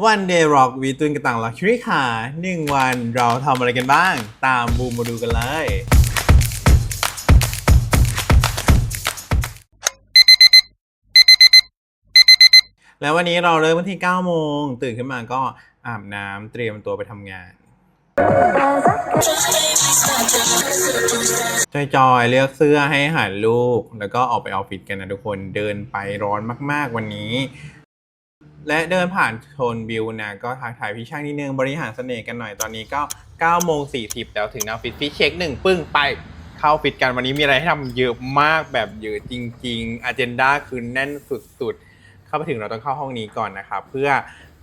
วันเดย์ร็อกวีตุนกระตังลักชัวรี่ค่ะหนึ่งวันเราทำอะไรกันบ้าง ตามบูมมาดูกันเลย แล้ววันนี้เราเริ่มวันที่ 9 โมง ตื่นขึ้นมาก็อาบน้ำเตรียมตัวไปทำงาน จอยๆ เลือกเสื้อให้หารลูก แล้วก็ออกไปออฟฟิศกันนะทุกคนเดินไปร้อนมากๆวันนี้ และเดินผ่านโชนบิวนะ ก็ทักทายพี่ช่างนิดนึงบริหารเสน่ห์กันหน่อยตอนนี้ก็9โมง40แล้วถึงออฟฟิศพี่เช็คหนึ่งปึ้งไปเข้าออฟฟิศกันวันนี้มีอะไรให้ทำเยอะมากแบบเยอะจริงๆอ g e n d a คือแน่นสุดๆ เข้าไปถึงเราต้องเข้าห้องนี้ก่อนนะครับ เพื่อ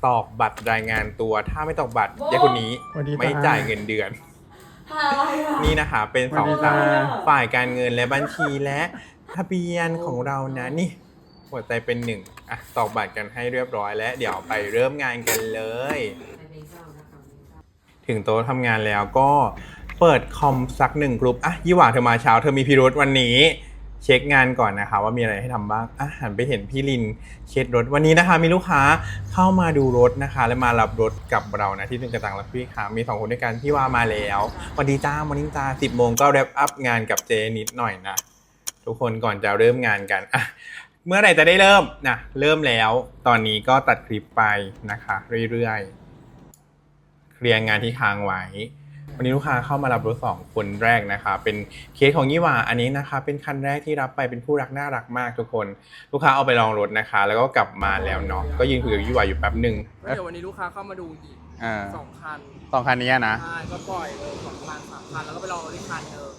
ตอกบัตรรายงานตัวถ้าไม่ตอกบัตรยายคนนี้สวัสดีไม่จ้าจ่ายเงินเดือนอะไรอะนี่นะคะเป็นสองสวัสดีสาจ้าวฝ่ายการเงินและบัญชีและทะเบียนของเรานะนี่หัวใจเป็นหนึ่ง อะตอกบัตรกันให้เรียบร้อยแล้ว เดี๋ยวไปเริ่มงานกันเลย ถึงโต๊ะทำงานแล้วก็เปิดคอมสักหนึ่งกลุ่มอะยี่หว่าเธอมาเช้าเธอมีพิรุธวันนี้ เช็คงานก่อนนะคะ ว่ามีอะไรให้ทำบ้างอะหันไปเห็นพี่ลินเช็ดรถวันนี้นะคะ มีลูกค้าเข้ามาดูรถนะคะ และมารับรถกับเรานะที่เป็นกระตังรับพี่ค่ะมีสองคนด้วยกันพี่ว่ามาแล้วสวัสดีจ้ามอนิ่งจ้าสิบโมงก็แรปอัพงานกับเจนิดหน่อยนะทุกคนก่อนจะเริ่มงานกันอะ เมื่อไหร่จะได้เริ่มนะเริ่มแล้ว ตอนนี้ก็ตัดคลิปไปนะคะ เรื่อยๆ เคลียร์งานที่ค้างไว้ วันนี้ลูกค้าเข้ามารับรถสองคนแรกนะคะ เป็นเคสของยี่หว่าอันนี้นะคะ เป็นคันแรกที่รับไปเป็นผู้รักน่ารักมากทุกคน ลูกค้าเอาไปลองรถนะคะ แล้วก็กลับมาแล้วเนาะก็ยืนคุยกับยี่หว่าอยู่แป๊บหนึ่งแล้วเดี๋ยววันนี้ลูกค้าเข้ามาดูอีกอ่าสองคันสองคันนี้นะใช่ก็ปล่อยเลยสองคันสามคันแล้วก็ไปลองรถที่คันเดิม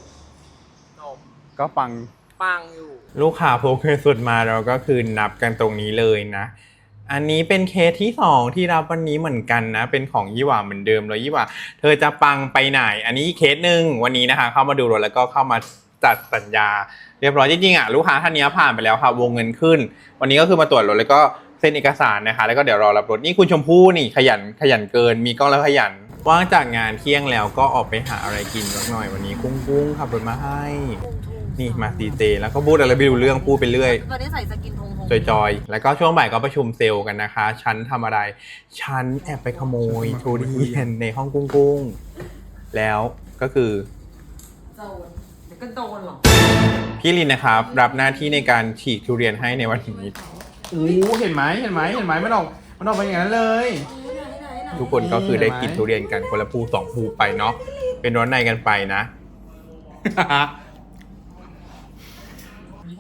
จบก็ปัง ปังอยู่ ลูกค้าพกเงินสุดมาเราก็คือนับกันตรงนี้เลยนะ อันนี้เป็นเคสที่สองที่รับวันนี้เหมือนกันนะ เป็นของยี่หว่าเหมือนเดิมเลยยี่หว่า เธอจะปังไปไหน อันนี้เคสหนึ่งวันนี้นะคะ เข้ามาดูรถแล้วก็เข้ามาจัดสัญญา เรียบร้อยจริงๆอะลูกค้าท่านนี้ผ่านไปแล้วค่ะวงเงินขึ้น วันนี้ก็คือมาตรวจรถแล้วก็เซ็นเอกสารนะคะ แล้วก็เดี๋ยวรอรับรถนี่คุณชมพู่นี่ขยันขยันเกิน มีกล้องแล้วขยันว่างจากงานเที่ยงแล้วก็ออกไปหาอะไรกินสักหน่อยวันนี้กุ้งกุ้งขับรถมาให้ นี่มาซีเจแล้วก็พูดอะไรไม่รู้เรื่องพูดไปเรื่อย ตอนนี้ใส่สกินทงทงจอยๆ แล้วก็ช่วงบ่ายก็ประชุมเซลล์กันนะคะ ฉันทำอะไร ฉันแอบไปขโมยทุเรียนในห้องกุ้งกุ้งๆแล้วก็คือ โจนเดี๋ยวก็โดนหรอกพี่ลินนะครับ รับหน้าที่ในการฉีกทุเรียนให้ในวันนี้อู้เห็นไหมเห็นไหมเห็นไหมมันออกมันออกไปอย่างนั้นเลย ทุกคนก็คือได้กินทุเรียนกันคนละภูสองภูไปเนาะเป็นร้อนในกันไปนะ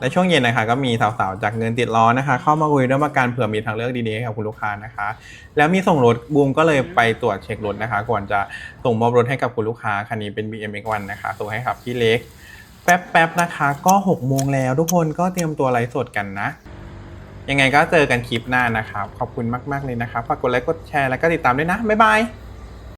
และช่วงเย็นนะคะก็มีสาวๆจากเงินติดล้อนะคะ เข้ามาคุยเรื่องประกันเผื่อมีทางเลือกดีๆให้กับคุณลูกค้านะคะ แล้วมีส่งรถบูมก็เลยไปตรวจเช็ครถนะคะ ก่อนจะส่งมอบรถให้กับคุณลูกค้าคันนี้เป็น BMX1 นะคะส่งให้กับพี่เล็กแป๊บๆนะคะ ก็6โมงแล้วทุกคนก็เตรียมตัวไลฟ์สดกันนะ ยังไงก็เจอกันคลิปหน้านะครับขอบคุณมากๆเลยนะครับฝากกดไลค์กดแชร์แล้วก็ติดตามด้วยนะบ๊ายบาย